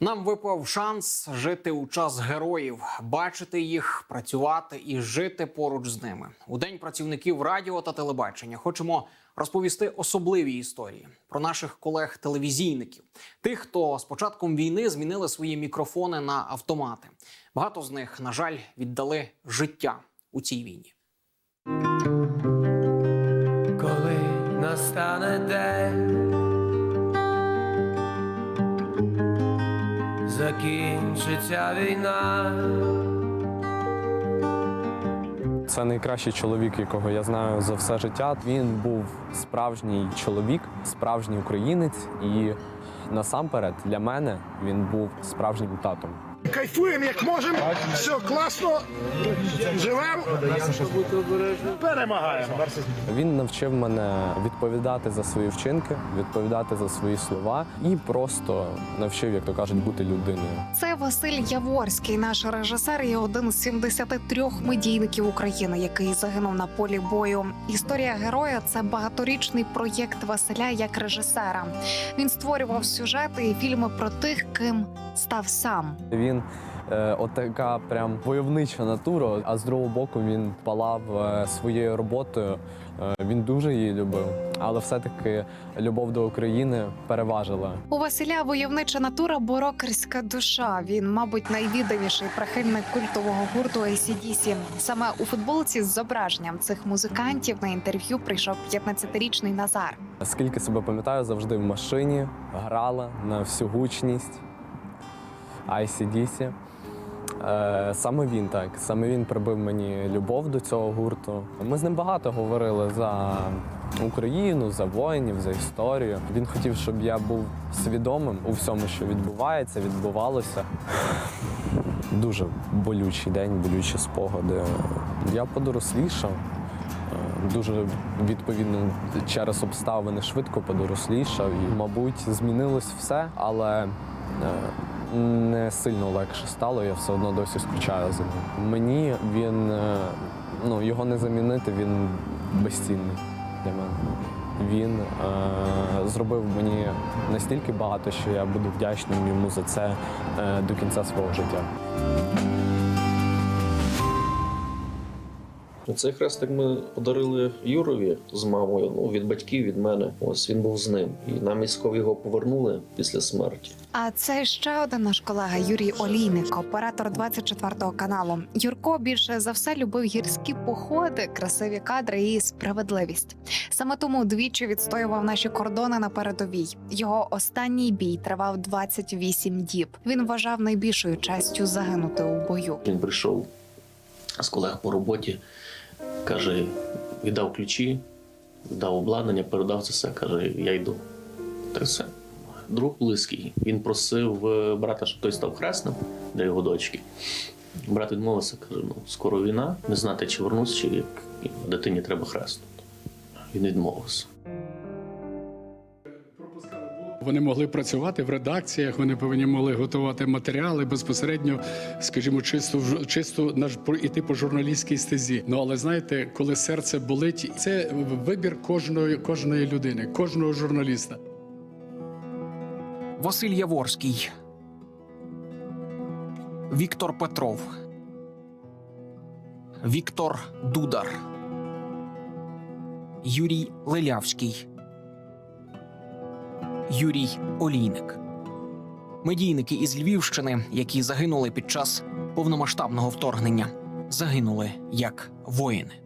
Нам випав шанс жити у час героїв, бачити їх, працювати і жити поруч з ними. У день працівників радіо та телебачення хочемо розповісти особливі історії про наших колег-телевізійників, тих, хто з початком війни змінили свої мікрофони на автомати. Багато з них, на жаль, віддали життя у цій війні. коли настане день, закінчиться війна. Це найкращий чоловік, якого я знаю за все життя. Він був справжній чоловік, справжній українець, і насамперед для мене він був справжнім татом. Кайфуємо як можемо, все класно, живемо, перемагаємо. Він навчив мене відповідати за свої вчинки, відповідати за свої слова і просто навчив, як то кажуть, бути людиною. Це Василь Яворський, наш режисер і один з 73 медійників України, який загинув на полі бою. Історія героя це багаторічний проєкт Василя як режисера. Він створював сюжети і фільми про тих, ким став сам. Він е, от така прям войовнича натура, а з другого боку він палав е, своєю роботою. Е, він дуже її любив, але все-таки любов до України переважила. У Василя войовнича натура, борокерська душа. Він, мабуть, найвідданіший прихильник культового гурту ACDC. Саме у футболці з зображенням цих музикантів на інтерв'ю прийшов 15-річний Назар. Скільки себе пам'ятаю, завжди в машині грала на всю гучність ICDC. Е, Саме він так, саме він прибив мені любов до цього гурту. Ми з ним багато говорили за Україну, за воїнів, за історію. Він хотів, щоб я був свідомим у всьому, що відбувається, відбувалося. Дуже болючий день, болючі спогади. Я подорослішав. Е, Дуже відповідно через обставини швидко подорослішав. І, мабуть, змінилось все, але е, не сильно легше стало. Я все одно досі скучаю за ним. Мені він е, ну його не замінити, він безцінний для мене. Він е, зробив мені настільки багато, що я буду вдячним йому за це е, до кінця свого життя. Цей хрестик ми подарили Юрові з мамою. Ну від батьків від мене. Ось він був з ним. І нам військові його повернули після смерті. А це ще один наш колега Юрій Олійник, оператор 24 каналу. Юрко більше за все любив гірські походи, красиві кадри і справедливість. Саме тому двічі відстоював наші кордони на передовій. Його останній бій тривав 28 діб. Він вважав найбільшою честю загинути у бою. Він прийшов з колег по роботі, каже, віддав ключі, віддав обладнання, передав це все. каже, я йду. Та все. Друг близький. Він просив е, брата, щоб той став хресним для його дочки. Брат відмовився, каже: ну, скоро війна, не знати, чи вернусь, чи як дитині треба хреснути. Він відмовився. Вони могли працювати в редакціях, вони повинні могли готувати матеріали безпосередньо, скажімо, чисто чисто на іти по журналістській стезі. Ну але знаєте, коли серце болить, це вибір кожної кожної людини, кожного журналіста. Василь Яворський, Віктор Петров, Віктор Дудар, Юрій Лелявський, Юрій Олійник. Медійники із Львівщини, які загинули під час повномасштабного вторгнення, загинули як воїни.